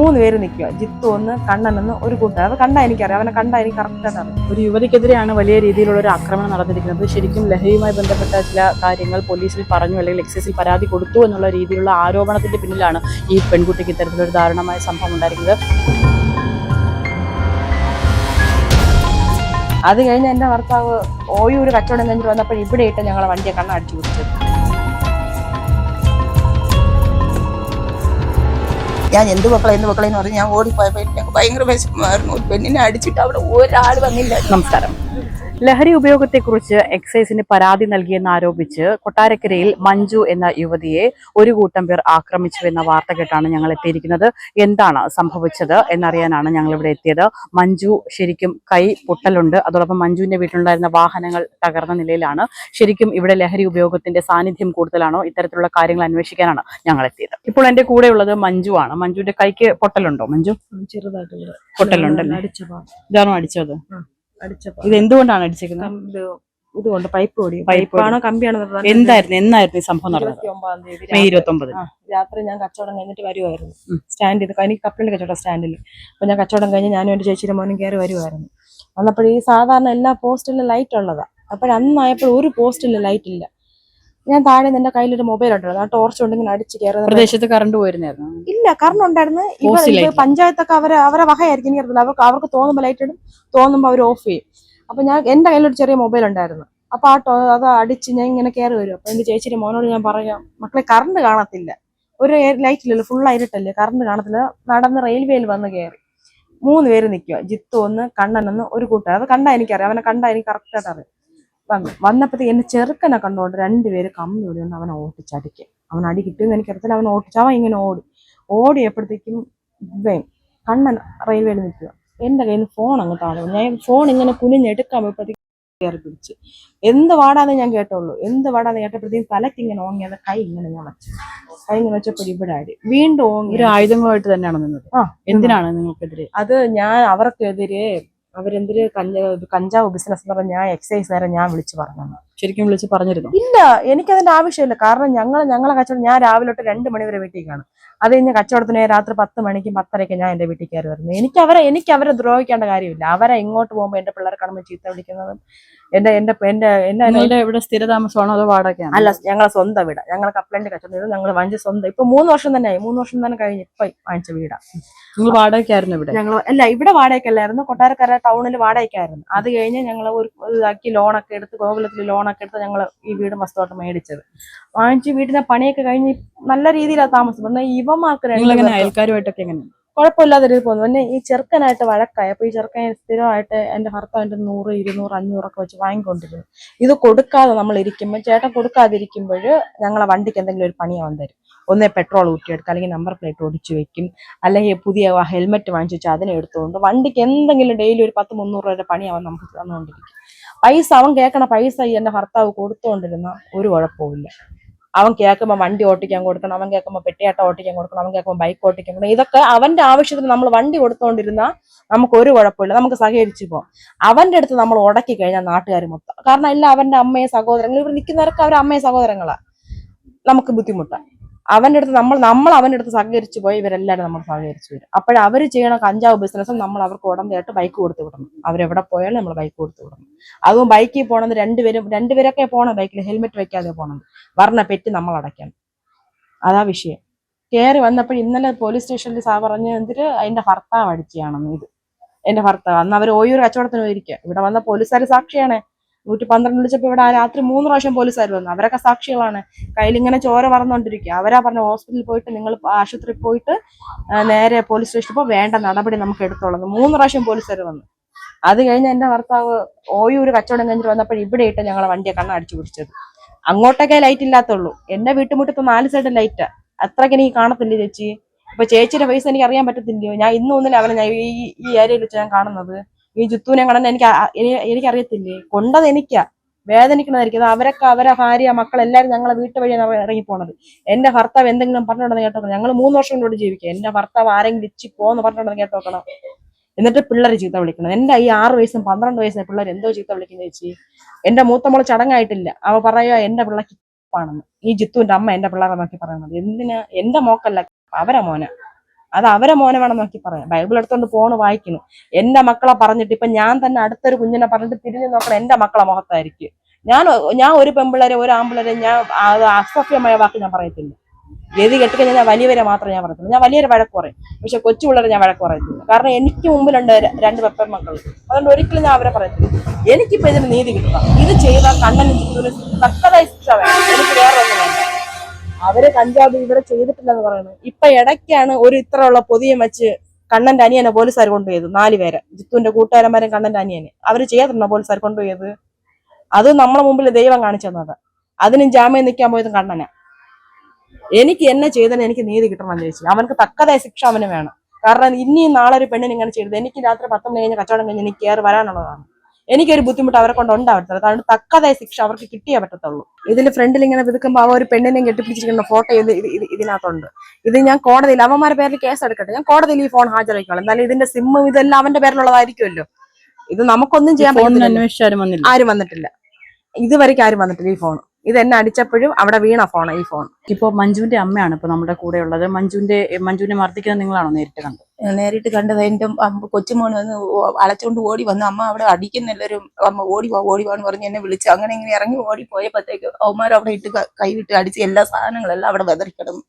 മൂന്ന് പേര് നിൽക്കുക. ജിത്തു ഒന്ന് കണ്ണനൊന്ന് ഒരു കൂട്ടുകാർ അത് കണ്ടാ എനിക്കറിയാം. അവനെ കണ്ടാ എനിക്ക് കറക്റ്റായിട്ട് അറിയാം. ഒരു യുവതിക്കെതിരെയാണ് വലിയ രീതിയിലുള്ള ഒരു ആക്രമണം നടന്നിരിക്കുന്നത്. ശരിക്കും ലഹരിയുമായി ബന്ധപ്പെട്ട ചില കാര്യങ്ങൾ പോലീസിൽ പറഞ്ഞു അല്ലെങ്കിൽ എക്സൈസിൽ പരാതി കൊടുത്തു എന്നുള്ള രീതിയിലുള്ള ആരോപണത്തിന്റെ പിന്നിലാണ് ഈ പെൺകുട്ടിക്ക് ഇത്തരത്തിലൊരു ദാരുണമായ സംഭവം ഉണ്ടായിരിക്കുന്നത്. അത് കഴിഞ്ഞ് എന്റെ ഭർത്താവ് ഓയൂർ കച്ചവടം കഴിഞ്ഞിട്ട് വന്നപ്പോൾ ഇവിടെ ഇട്ട് ഞങ്ങളെ വണ്ടിയെ കണ്ണ അടിച്ചു ഞാൻ എന്ത് മക്കളെ എന്ത് മക്കളെ എന്ന് പറഞ്ഞ് ഞാൻ ഓടിപ്പോയപ്പോൾ എനിക്ക് ഭയങ്കര വിഷമമായിരുന്നു. പെണ്ണിനെ അടിച്ചിട്ട് അവിടെ ഒരാൾ വന്നില്ല. നമസ്കാരം. ലഹരി ഉപയോഗത്തെക്കുറിച്ച് എക്സൈസിന് പരാതി നൽകിയെന്നാരോപിച്ച് കൊട്ടാരക്കരയിൽ മഞ്ജു എന്ന യുവതിയെ ഒരു കൂട്ടം പേർ ആക്രമിച്ചു എന്ന വാർത്ത കേട്ടാണ് ഞങ്ങൾ എത്തിയിരിക്കുന്നത്. എന്താണ് സംഭവിച്ചത് എന്നറിയാനാണ് ഞങ്ങൾ ഇവിടെ എത്തിയത്. മഞ്ജു ശരിക്കും കൈ പൊട്ടലുണ്ട്. അതോടൊപ്പം മഞ്ജുവിന്റെ വീട്ടിലുണ്ടായിരുന്ന വാഹനങ്ങൾ തകർന്ന നിലയിലാണ്. ശരിക്കും ഇവിടെ ലഹരി ഉപയോഗത്തിന്റെ സാന്നിധ്യം കൂടുതലാണോ? ഇത്തരത്തിലുള്ള കാര്യങ്ങൾ അന്വേഷിക്കാനാണ് ഞങ്ങൾ എത്തിയത്. ഇപ്പോൾ എന്റെ കൂടെ ഉള്ളത് മഞ്ജു ആണ്. മഞ്ജുവിന്റെ കൈക്ക് പൊട്ടലുണ്ടോ മഞ്ജു? ചെറുതായിട്ട് പൊട്ടലുണ്ടല്ലോ? ഇതാണോ അടിച്ചത്? അടിച്ചപ്പോ ഇത് എന്തുകൊണ്ടാണ് അടിച്ചേക്കുന്നത്? ഇത് ഇതുകൊണ്ട് പൈപ്പ് ഓടി. പൈപ്പാണോ കമ്പിയാണോ. എന്തായിരുന്നു? എന്നായിരുന്നു ഈ സംഭവം നടന്നത്? മെയ് രാത്രി. ഇരുപത്തി ഒമ്പത് രാത്രി ഞാൻ കച്ചവടം കഴിഞ്ഞിട്ട് വരുമായിരുന്നു സ്റ്റാൻഡ് സ്റ്റാൻഡിൽ എനിക്ക് കപ്പലിന്റെ കച്ചവടം സ്റ്റാൻഡിൽ അപ്പൊ ഞാൻ കച്ചവടം കഴിഞ്ഞ് ഞാനും എന്റെ ചേച്ചിയുടെ മോനും കയറി വരുമായിരുന്നു വന്നപ്പോൾ ഈ സാധാരണ എല്ലാ പോസ്റ്റിലും ലൈറ്റ് ഉള്ളതാ. അപ്പോഴന്നായപ്പോൾ ഒരു പോസ്റ്റിലും ലൈറ്റ് ഇല്ല. ഞാൻ താഴെ നിന്റെ എന്റെ കയ്യിലൊരു മൊബൈൽ ഉണ്ടായിരുന്നു ആ ടോർച്ച് കൊണ്ട് ഇങ്ങനെ അടിച്ച് കയറുന്നത് പ്രദേശത്ത് കറണ്ട് പോയിരുന്നായിരുന്നു? ഇല്ല കറണ്ട് ഉണ്ടായിരുന്നു. ഇവർ പഞ്ചായത്തൊക്കെ അവരെ അവരെ വകയായിരിക്കും എനിക്കറിയില്ല അവർക്ക് അവർക്ക് തോന്നുമ്പോൾ ലൈറ്റ് ഇടും തോന്നുമ്പോൾ അവർ ഓഫ് ചെയ്യും. അപ്പൊ ഞാൻ എന്റെ കയ്യിലൊരു ചെറിയ മൊബൈൽ ഉണ്ടായിരുന്നു. അപ്പൊ ആ ടോ അത് അടിച്ച് ഞാൻ ഇങ്ങനെ കയറി വരും. അപ്പൊ എന്റെ ചേച്ചിയുടെ മോനോട് ഞാൻ പറയാം മക്കളെ കറണ്ട് കാണത്തില്ല. ഒരു ലൈറ്റ് ഇല്ലല്ലോ ഫുൾ ആയിട്ടല്ലേ കറണ്ട് കാണത്തില്ല. നടന്ന് റെയിൽവേയിൽ വന്ന് കയറി മൂന്ന് പേര് നിൽക്കുക ജിത്തു ഒന്ന് കണ്ണൻ ഒന്ന് ഒരു കൂട്ടുകാർ അത് കണ്ടാ എനിക്കറിയാം. അവനെ കണ്ടാ എനിക്ക് കറക്റ്റായിട്ട് അറിയാം. വന്നു. വന്നപ്പോഴത്തേക്ക് എന്നെ ചെറുക്കനെ കണ്ടുകൊണ്ട് രണ്ടുപേര് കമ്മി ഓടിക്കൊണ്ട് അവൻ ഓട്ടിച്ചടിക്കുക അവൻ അടി എനിക്ക് എനിക്കറിയത്തില്ല അവൻ ഓട്ടിച്ച് അവൻ ഇങ്ങനെ ഓടി. ഓടിയപ്പോഴത്തേക്കും ഇവൻ കണ്ണൻ റെയിൽവേയിൽ നിൽക്കുക. എന്റെ കയ്യിൽ നിന്ന് ഫോൺ അങ്ങ് താഴെ ഞാൻ ഫോൺ ഇങ്ങനെ കുനിഞ്ഞെടുക്കാൻ പോയപ്പോഴത്തേക്ക് കയറി പിടിച്ച്. എന്ത് വാടാന്ന് ഞാൻ കേട്ടുള്ളൂ എന്ത് വാടാന്ന് കേട്ടപ്പോഴത്തേക്കും തലയ്ക്ക് ഇങ്ങനെ ഓങ്ങിയത് കൈ ഇങ്ങനെ ഞാൻ വെച്ചു. കൈ ഇങ്ങനെ വെച്ചപ്പോൾ ഇവിടെ ആടി വീണ്ടും ഓങ്ങി. ഒരു ആയുധങ്ങളായിട്ട് തന്നെയാണ് നിന്നത്? ആ. എന്തിനാണ് നിങ്ങൾക്കെതിരെ? അത് ഞാൻ അവർക്കെതിരെ അവരെന്തിര് കഞ്ച കഞ്ചാവ് ബിസിനസ് എന്ന് പറഞ്ഞാൽ ഞാൻ എക്സൈസ് നേരെ ഞാൻ വിളിച്ചു പറഞ്ഞു ശരിക്കും വിളിച്ച് പറഞ്ഞിരുന്നു? ഇല്ല എനിക്കതിന്റെ ആവശ്യമില്ല. കാരണം ഞങ്ങൾ ഞങ്ങളെ കച്ചവടം ഞാൻ രാവിലെ തൊട്ട് രണ്ട് മണി വരെ വീട്ടിൽ കാണും. അത് കഴിഞ്ഞ് കച്ചവടത്തിന് രാത്രി പത്ത് മണിക്കും പത്തരയ്ക്ക് ഞാൻ എന്റെ വീട്ടിൽ കയറി വരുന്നത് എനിക്ക് അവരെ എനിക്ക് അവരെ ദ്രോഹിക്കേണ്ട കാര്യമില്ല. അവരെ ഇങ്ങോട്ട് പോകുമ്പോൾ എന്റെ പിള്ളേരെ കാണുമ്പോൾ ചീത്ത വിളിക്കുന്നതും എന്റെ എന്റെ എന്റെ എന്റെ നിങ്ങളുടെ ഇവിടെ സ്ഥിരതാമസമാണോ അതോ വാടകയാണോ? അല്ല ഞങ്ങളെ സ്വന്തം വീടാ. ഞങ്ങളെ കപ്ലന്റെ കച്ചവടം ചെയ്തു ഞങ്ങൾ വാങ്ങിച്ച സ്വന്തം ഇപ്പൊ മൂന്ന് വർഷം തന്നെ ആയി. മൂന്ന് വർഷം തന്നെ കഴിഞ്ഞ് ഇപ്പൊ വാങ്ങിച്ച വീടാ. നിങ്ങൾ വാടകയ്ക്കായിരുന്നു ഇവിടെ? ഞങ്ങൾ അല്ല ഇവിടെ വാടകയ്ക്കല്ലായിരുന്നു. കൊട്ടാരക്കര ടൗണിൽ വാടകയ്ക്കായിരുന്നു. അത് കഴിഞ്ഞ് ഞങ്ങൾ ഒരു ഇതാക്കി ലോണൊക്കെ എടുത്ത് ഗോകുലത്തിൽ ലോണൊക്കെ എടുത്ത് ഞങ്ങൾ ഈ വീടും വസ്തുവായിട്ട് മേടിച്ചത്. വാങ്ങിച്ച് വീടിന്റെ പണിയൊക്കെ കഴിഞ്ഞ് നല്ല രീതിയിലാണ് താമസം. പിന്നെ ഇവന്മാർക്ക് അയൽക്കാരുമായിട്ടൊക്കെ എങ്ങനെ? കുഴപ്പമില്ലാതെ രീതിയിൽ പോകുന്നു പിന്നെ ഈ ചെറുക്കനായിട്ട് വഴക്കായി. അപ്പൊ ഈ ചെറുക്കൻ സ്ഥിരമായിട്ട് എന്റെ ഭർത്താവിന്റെ നൂറ് ഇരുന്നൂറ് അഞ്ഞൂറൊക്കെ വെച്ച് വാങ്ങിക്കൊണ്ടിരുന്നു. ഇത് കൊടുക്കാതെ നമ്മൾ ഇരിക്കുമ്പോൾ ചേട്ടൻ കൊടുക്കാതിരിക്കുമ്പോൾ ഞങ്ങളെ വണ്ടിക്ക് എന്തെങ്കിലും ഒരു പണിയാ തരും. ഒന്നേ പെട്രോൾ ഊറ്റിയെടുക്കുക അല്ലെങ്കിൽ നമ്പർ പ്ലേറ്റ് ഒടിച്ചു വെക്കും അല്ലെങ്കിൽ പുതിയ ഹെൽമെറ്റ് വാങ്ങിച്ചു വെച്ചാൽ അതിനെ എടുത്തുകൊണ്ട് വണ്ടിക്ക് എന്തെങ്കിലും ഡെയിലി ഒരു പത്ത് മുന്നൂറ് രൂപയുടെ പണിയാവാൻ നമുക്ക് തന്നുകൊണ്ടിരിക്കും. പൈസ അവൻ കേൾക്കണ പൈസ ഈ എന്റെ ഭർത്താവ് കൊടുത്തുകൊണ്ടിരുന്ന ഒരു കുഴപ്പമില്ല അവൻ കേൾക്കുമ്പോൾ വണ്ടി ഓട്ടിക്കാൻ കൊടുക്കണം അവൻ കേൾക്കുമ്പോൾ പെട്ടിയാട്ട ഓട്ടിക്കാൻ കൊടുക്കണം അവൻ കേൾക്കുമ്പോൾ ബൈക്ക് ഓട്ടിക്കാൻ കൊടുക്കണം. ഇതൊക്കെ അവന്റെ ആവശ്യത്തിന് നമ്മൾ വണ്ടി കൊടുത്തുകൊണ്ടിരുന്ന നമുക്ക് ഒരു കുഴപ്പമില്ല നമുക്ക് സഹകരിച്ചു പോകാം അവന്റെ അടുത്ത് നമ്മൾ ഉടക്കി കഴിഞ്ഞാൽ നാട്ടുകാർ മൊത്തം. കാരണം എല്ലാം അവന്റെ അമ്മയെ സഹോദരങ്ങൾ ഇവർ നിൽക്കുന്നവർക്ക് അവരുടെ അമ്മയെ സഹോദരങ്ങളാണ് നമുക്ക് ബുദ്ധിമുട്ടാണ് അവന്റെ അടുത്ത് നമ്മൾ നമ്മൾ അവന്റെ അടുത്ത് സഹകരിച്ചു പോയി ഇവരെല്ലാവരും നമ്മൾ സഹകരിച്ചു വരും. അപ്പോൾ അവർ ചെയ്യണ കഞ്ചാവ് ബിസിനസ്സും നമ്മൾ അവർക്ക് ഉടനെയായിട്ട് ബൈക്ക് കൊടുത്ത് വിടണം. അവരെവിടെ പോയാലും നമ്മൾ ബൈക്ക് കൊടുത്ത് വിടണം. അതും ബൈക്കിൽ പോണത് രണ്ടുപേരും രണ്ടുപേരൊക്കെ പോകണം ബൈക്കിൽ ഹെൽമെറ്റ് വെക്കാതെ പോകണം വർണ പെറ്റി നമ്മൾ അടയ്ക്കണം. അതാ വിഷയം. കയറി വന്നപ്പോൾ ഇന്നലെ പോലീസ് സ്റ്റേഷനിൽ സാ പറഞ്ഞ് എന്തിട്ട് അതിന്റെ ഭർത്താവ് അടിക്കുകയാണെന്ന് ഇത്. എന്റെ ഭർത്താവ്. അന്ന് അവർ ഓയൂർ കച്ചവടത്തിന് പോയിരിക്കുക ഇവിടെ വന്ന പോലീസുകാർ സാക്ഷിയാണ്. നൂറ്റി പന്ത്രണ്ട് വിളിച്ചപ്പോൾ ഇവിടെ ആ രാത്രി മൂന്ന് പ്രാവശ്യം പോലീസുകാർ വന്നു. അവരൊക്കെ സാക്ഷികളാണ്. കയ്യിലിങ്ങനെ ചോര പറന്നുകൊണ്ടിരിക്കുക അവരാ പറഞ്ഞ ഹോസ്പിറ്റലിൽ പോയിട്ട് നിങ്ങൾ ആശുപത്രിയിൽ പോയിട്ട് നേരെ പോലീസ് സ്റ്റേഷനിൽ പോയി വേണ്ട നടപടി നമുക്ക് എടുത്തോളാം. മൂന്ന് പ്രാവശ്യം പോലീസുകാർ വന്നു. അത് കഴിഞ്ഞ് എന്റെ ഭർത്താവ് ഓയൂർ കച്ചവടം കഴിഞ്ഞിട്ട് വന്നപ്പോൾ ഇവിടെ ഇട്ട് ഞങ്ങളെ വണ്ടിയെ കണ്ണ അടിച്ചു പിടിച്ചത്. അങ്ങോട്ടൊക്കെ ലൈറ്റ് ഇല്ലാത്തുള്ളൂ. എന്റെ വീട്ടുമുറ്റത്ത് നാല് സൈഡ് ലൈറ്റ് അത്രയ്ക്ക് എനിക്ക് കാണത്തില്ലേ ചേച്ചി? ഇപ്പൊ ചേച്ചിയുടെ പൈസ എനിക്ക് അറിയാൻ പറ്റത്തില്ലയോ? ഞാൻ ഇന്നും ഒന്നില്ല അവനെ ഞാൻ ഈ ഈ ഏരിയയിൽ വെച്ച് ഞാൻ കാണുന്നത്. ഈ ജിത്തുവിനെ കാണാൻ എനിക്ക് എനിക്കറിയത്തില്ലേ? കൊണ്ടത് എനിക്കാ. വേദനിക്കണതായിരിക്കും അവരൊക്കെ അവരെ ഭാര്യ മക്കളെല്ലാരും ഞങ്ങളെ വീട്ടു വഴിയാണ് ഇറങ്ങി പോണത് എന്റെ ഭർത്താവ് എന്തെങ്കിലും പറഞ്ഞിട്ടുണ്ടെന്ന് കേട്ടോ ഞങ്ങൾ മൂന്ന് വർഷം കൊണ്ടോട് ജീവിക്കുക എന്റെ ഭർത്താവ് ആരെങ്കിലും ഇച്ചി പോന്ന് പറഞ്ഞിട്ടുണ്ടെന്ന് കേട്ടോക്കണം. എന്നിട്ട് പിള്ളേർ ചീത്ത വിളിക്കണം. എന്റെ ഈ ആറ് വയസ്സും പന്ത്രണ്ട് വയസ്സും പിള്ളേർ എന്തോ ചീത്ത വിളിക്കുന്ന ചേച്ചി. എന്റെ മോൾ ചടങ്ങായിട്ടില്ല. അവ പറയുക എന്റെ പിള്ളക്ക് ആണെന്ന് ഈ ജിത്തുവിന്റെ അമ്മ എന്റെ പിള്ളേരെ നോക്കി പറയുന്നത്. എന്തിനാ? എന്റെ മോക്കല്ല അവരെ മോന. അത് അവരെ മോനെ വേണം നോക്കി പറയാം. ബൈബിൾ എടുത്തോണ്ട് ഫോണ് വായിക്കുന്നു എന്റെ മക്കളെ പറഞ്ഞിട്ട് ഇപ്പൊ ഞാൻ തന്നെ അടുത്തൊരു കുഞ്ഞിനെ പറഞ്ഞിട്ട് തിരിഞ്ഞു നോക്കണം എന്റെ മക്കളെ മുഖത്തായിരിക്കും. ഞാൻ ഞാൻ ഒരു പെമ്പിള്ളേരെ ഒരു ആമ്പിള്ളേരെ ഞാൻ അത് അസഭ്യമായ വാക്ക് ഞാൻ പറയത്തില്ല. ഗതി കെട്ടിക്കഴിഞ്ഞാൽ ഞാൻ വലിയവരെ മാത്രമേ ഞാൻ പറയത്തുള്ളൂ. ഞാൻ വലിയൊരു വഴക്ക് പറയും. പക്ഷെ കൊച്ചു പിള്ളേരെ ഞാൻ വഴക്ക് പറയത്തില്ല. കാരണം എനിക്ക് മുമ്പിലുണ്ട് രണ്ട് പെപ്പർ മക്കൾ അതുകൊണ്ട് ഒരിക്കലും ഞാൻ അവരെ പറയത്തില്ല. എനിക്കിപ്പോ ഇതിന് നീതി കിട്ടണം. ഇത് ചെയ്താൽ ചിത്രത്തിന് തക്കതായി ശിക്ഷ വേണം. എനിക്ക് അവർ കഞ്ചാവ് ഇവിടെ ചെയ്തിട്ടില്ലെന്ന് പറയുന്നത് ഇപ്പൊ ഇടയ്ക്കാണ് ഒരു ഇത്രയുള്ള പൊതിയെ വെച്ച് കണ്ണന്റെ അനിയനെ പോലീസുകാർ കൊണ്ടുപോയത് നാല് പേരെ. ജിത്തുവിന്റെ കൂട്ടുകാരന്മാരും കണ്ണന്റെ അനിയനെ. അവർ ചെയ്തിട്ടുണ്ടോ പോലീസുകാർ കൊണ്ടുപോയത്? അത് നമ്മളെ മുമ്പിൽ ദൈവം കാണിച്ചു തന്നത്. അതിനും ജാമ്യം നിൽക്കാൻ പോയത് കണ്ണനാ. എനിക്ക് എന്നെ ചെയ്തതിന് എനിക്ക് നീതി കിട്ടണമെന്ന് ചോദിച്ചു അവനക്ക് തക്കതായ ശിക്ഷ അവന് വേണം. കാരണം ഇനിയും നാളെ ഒരു പെണ്ണിന് ഇങ്ങനെ ചെയ്തത് എനിക്ക് രാത്രി പത്ത് മണി കഴിഞ്ഞ് കച്ചവടം കഴിഞ്ഞ് എനിക്ക് കയറി വരാനുള്ളതാണ്. എനിക്കൊരു ബുദ്ധിമുട്ട് അവരെ കൊണ്ട് ഉണ്ടാവത്തില്ല കാരണം തക്കതായ ശിക്ഷ അവർക്ക് കിട്ടിയേ പറ്റത്തുള്ളൂ. ഇതിൽ ഫ്രണ്ടിൽ ഇങ്ങനെ വിതുക്കുമ്പോൾ അവ ഒരു പെണ്ണിനെയും കെട്ടിപ്പിടിച്ചിരിക്കുന്ന ഫോട്ടോ ഇത് ഇത് ഇത് ഇതിനകത്തുണ്ട്. ഇത് ഞാൻ കോടതിയിൽ അവന്മാരുടെ പേരിൽ കേസ് എടുക്കട്ടെ. ഞാൻ കോടതിയിൽ ഈ ഫോൺ ഹാജരാക്കിക്കോളാം. എന്നാലും ഇതിന്റെ സിമ്മും ഇതെല്ലാം അവന്റെ പേരിലുള്ളതായിരിക്കുമല്ലോ. ഇത് നമുക്കൊന്നും ചെയ്യാൻ പറ്റില്ല ആരും വന്നിട്ടില്ല. ഇതുവരെയ്ക്ക് ആരും വന്നിട്ടില്ല ഈ ഫോൺ. ഇത് എന്നെ അടിച്ചപ്പോഴും അവിടെ വീണ ഫോണ് ഈ ഫോൺ. ഇപ്പൊ മഞ്ജുവിന്റെ അമ്മയാണ് ഇപ്പൊ നമ്മുടെ കൂടെ ഉള്ളത്. മഞ്ജുവിന്റെ മഞ്ജുവിനെ മർദ്ദിക്കുന്നത് നിങ്ങളാണോ നേരിട്ട് കണ്ടത്? നേരിട്ട് കണ്ടത് എന്റെ കൊച്ചുമോൻ വന്ന് അളച്ചുകൊണ്ട് ഓടി വന്നു അമ്മ അവിടെ അടിക്കുന്നെല്ലാരും അമ്മ ഓടി വാ ഓടി വാന്ന് പറഞ്ഞ് എന്നെ വിളിച്ചു. അങ്ങനെ ഇങ്ങനെ ഇറങ്ങി ഓടി പോയപ്പോഴത്തേക്ക് അവന്മാർ അവിടെ ഇട്ട് കൈവിട്ട് അടിച്ച് എല്ലാ സാധനങ്ങളെല്ലാം അവിടെ വെതറിക്കിടന്നു.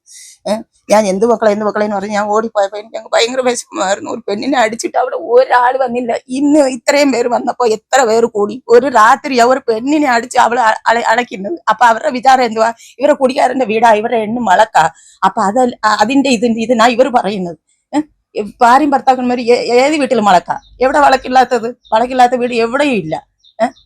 ഞാൻ എന്ത് മക്കളെ എന്ത് മക്കളെ എന്ന് പറഞ്ഞ് ഞാൻ ഓടിപ്പോയപ്പോ എനിക്ക് ഞങ്ങൾക്ക് ഭയങ്കര വിഷമമായിരുന്നു. ഒരു പെണ്ണിനെ അടിച്ചിട്ട് അവിടെ ഒരാൾ വന്നില്ല. ഇന്ന് ഇത്രയും പേര് വന്നപ്പോ എത്ര പേര് കൂടി? ഒരു രാത്രി ഒരു പെണ്ണിനെ അടിച്ച് അവൾ അ- അല- അടയ്ക്കുന്നത് അപ്പൊ അവരുടെ വിചാരം എന്തുവാ? ഇവരെ കുടിക്കാരന്റെ വീടാ ഇവരെ എണ്ണ മളക്കാ. അപ്പൊ അത് അതിന്റെ ഇതിന്റെ ഇതിനാ ഇവർ പറയുന്നത്. ഭാര്യയും ഭർത്താക്കന്മാര് ഏ- ഏത് വീട്ടിലും വളക്ക എവിടെ വളക്കില്ലാത്തത്? വളക്കില്ലാത്ത വീട് എവിടെയും ഇല്ല.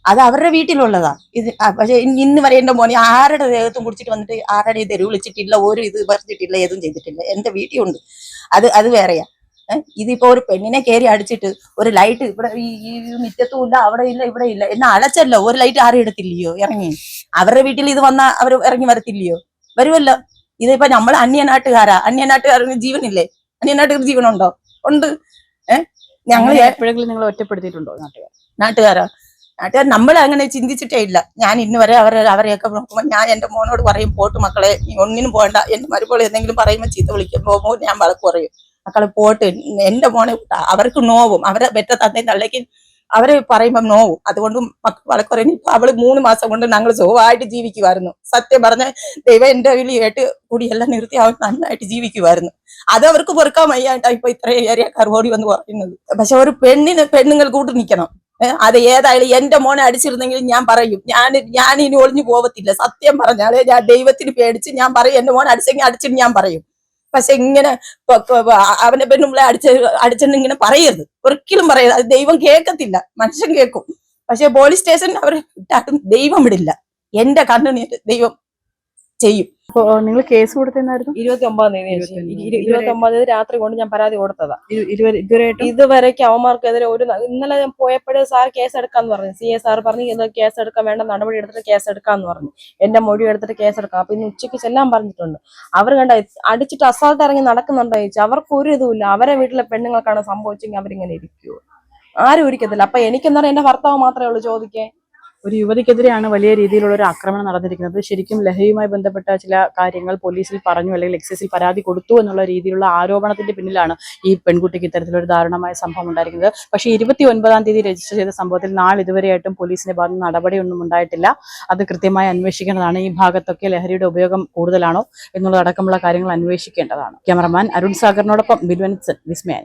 അത് അവരുടെ വീട്ടിലുള്ളതാ. ഇത് പക്ഷെ ഇന്ന് വരെ എന്റെ മോനെ ആരുടെ ദേഹത്തും കുടിച്ചിട്ട് വന്നിട്ട് ആരുടെ ഇത് വിളിച്ചിട്ടില്ല ഒരു ഇത് പറഞ്ഞിട്ടില്ല ഏതും ചെയ്തിട്ടില്ല. എന്റെ വീട്ടിൽ ഉണ്ട് അത് അത് വേറെയാ. ഇതിപ്പോ ഒരു പെണ്ണിനെ കയറി അടിച്ചിട്ട് ഒരു ലൈറ്റ് ഇവിടെ ഈ മുറ്റത്തും ഇല്ല അവിടെ ഇല്ല ഇവിടെ ഇല്ല എന്നെ അടച്ചല്ലോ. ഒരു ലൈറ്റ് ആരും എടുത്തില്ലയോ? ഇറങ്ങി. അവരുടെ വീട്ടിൽ ഇത് വന്നാ അവർ ഇറങ്ങി വരത്തില്ലയോ? വരുമല്ലോ ഇതിപ്പോ നമ്മൾ അന്യനാട്ടുകാരാ. അന്യനാട്ടുകാരന് ജീവനില്ലേ? അന്യനാട്ടുകാർ ജീവനുണ്ടോ? ഉണ്ട്. ഏഹ് ഞങ്ങൾ എപ്പോഴെങ്കിലും നിങ്ങൾ ഒറ്റപ്പെടുത്തിയിട്ടുണ്ടോ നാട്ടുകാർ? നാട്ടുകാരോ? നാട്ടുകാർ നമ്മൾ അങ്ങനെ ചിന്തിച്ചിട്ടേ ഇല്ല. ഞാൻ ഇന്ന് വരെ അവരെ അവരെയൊക്കെ നോക്കുമ്പോൾ ഞാൻ എന്റെ മോനോട് പറയും പോട്ട് മക്കളെ നീ ഒന്നിനും പോകണ്ട. എന്റെ മരുമോൾ എന്തെങ്കിലും പറയുമ്പോൾ ചീത്ത വിളിക്കുമ്പോൾ ഞാൻ വഴക്ക് പറയും. മക്കളെ പോട്ട് എന്റെ മോനെ അവർക്ക് നോവും. അവരെ പെറ്റ തന്നെ തള്ളേക്ക് അവർ പറയുമ്പോൾ നോവും അതുകൊണ്ട് വളരെ കുറേ അവൾ മൂന്ന് മാസം കൊണ്ട് ഞങ്ങൾ സുഖമായിട്ട് ജീവിക്കുമായിരുന്നു സത്യം പറഞ്ഞ ദൈവം എന്റെ വിളി കേട്ട് കൂടിയെല്ലാം നിർത്തി അവൻ നന്നായിട്ട് ജീവിക്കുമായിരുന്നു അത് അവർക്ക് പൊറുക്കാൻ വയ്യായിട്ടാണ് ഇപ്പൊ ഇത്രയും ഏരിയ കറുപോടി വന്ന് പറയുന്നത്. പക്ഷെ ഒരു പെണ്ണിന് പെണ്ണുങ്ങൾ കൂട്ട് നിൽക്കണം. അത് ഏതായാലും എന്റെ മോനെ അടിച്ചിരുന്നെങ്കിൽ ഞാൻ പറയും. ഞാൻ ഞാൻ ഇനി ഒളിഞ്ഞു പോവത്തില്ല. സത്യം പറഞ്ഞാൽ ഞാൻ ദൈവത്തിന് പേടിച്ച് ഞാൻ പറയും എന്റെ മോനെ അടിച്ചെങ്കിൽ അടിച്ചിട്ട് ഞാൻ പറയും. പക്ഷെ ഇങ്ങനെ അവനെ പെണ്ണുമ്പളെ അടിച്ച അടിച്ചെന്ന് ഇങ്ങനെ പറയരുത്. ഒരിക്കലും പറയരുത്. അത് ദൈവം കേൾക്കത്തില്ല. മനുഷ്യൻ കേൾക്കും. പക്ഷെ പോലീസ് സ്റ്റേഷനിൽ അവർ ഇട്ടാട്ടും ദൈവം വിടില്ല. എന്റെ കണ്ണിന് ദൈവം ചെയ്യും. നിങ്ങൾ കേസ് കൊടുത്തെന്നായിരുന്നു ഇരുപത്തി ഒമ്പതാം തീയതി. ഇരുപത്തി ഒമ്പതാം തീയതി. രാത്രി കൊണ്ട് ഞാൻ പരാതി കൊടുത്തതാ. ഇതുവരെ ഇതുവരേക്ക് അവന്മാർക്കെതിരെ ഒരു ഇന്നലെ ഞാൻ പോയപ്പോഴേ സാർ കേസ് എടുക്കാന്ന് പറഞ്ഞു. സി എ സാർ പറഞ്ഞു ഇത് കേസ് എടുക്കാൻ വേണ്ട നടപടി എടുത്തിട്ട് കേസ് എടുക്കാന്ന് പറഞ്ഞു. എന്റെ മൊഴി എടുത്തിട്ട് കേസ് എടുക്കാം. അപ്പൊ ഇന്ന് ഉച്ചയ്ക്ക് ചെല്ലാൻ പറഞ്ഞിട്ടുണ്ട്. അവർ കണ്ട അടിച്ചിട്ട് അസാൾട്ട് ഇറങ്ങി നടക്കുന്നുണ്ടോ ചോദിച്ചു അവർക്ക് ഒരു ഇതുമില്ല. അവരെ വീട്ടിലെ പെണ്ണുങ്ങൾക്കാണ് സംഭവിച്ചെങ്കിൽ അവരിങ്ങനെ ഇരിക്കുവോ? ആരും ഒരിക്കത്തില്ല. അപ്പൊ എനിക്കെന്ന് പറഞ്ഞാൽ എന്റെ ഭർത്താവ് മാത്രമേ ഉള്ളൂ ചോദിക്കാൻ. ഒരു യുവതിക്കെതിരെയാണ് വലിയ രീതിയിലുള്ള ഒരു ആക്രമണം നടന്നിരിക്കുന്നത്. ശരിക്കും ലഹരിയുമായി ബന്ധപ്പെട്ട ചില കാര്യങ്ങൾ പോലീസിൽ പറഞ്ഞു അല്ലെങ്കിൽ എക്സൈസിൽ പരാതി കൊടുത്തു എന്നുള്ള രീതിയിലുള്ള ആരോപണത്തിന്റെ പിന്നിലാണ് ഈ പെൺകുട്ടിക്ക് ഇത്തരത്തിലൊരു ദാരുണമായ സംഭവം ഉണ്ടായിരിക്കുന്നത്. പക്ഷേ ഇരുപത്തി ഒൻപതാം തീയതി രജിസ്റ്റർ ചെയ്ത സംഭവത്തിൽ നാളിതുവരെയായിട്ടും പോലീസിന്റെ ഭാഗത്ത് നടപടിയൊന്നും ഉണ്ടായിട്ടില്ല. അത് കൃത്യമായി അന്വേഷിക്കേണ്ടതാണ്. ഈ ഭാഗത്തൊക്കെ ലഹരിയുടെ ഉപയോഗം കൂടുതലാണോ എന്നുള്ളതടക്കമുള്ള കാര്യങ്ങൾ അന്വേഷിക്കേണ്ടതാണ്. ക്യാമറമാൻ അരുൺ സാഗറിനോടൊപ്പം ബിൽവൻസൺ വിസ്മയ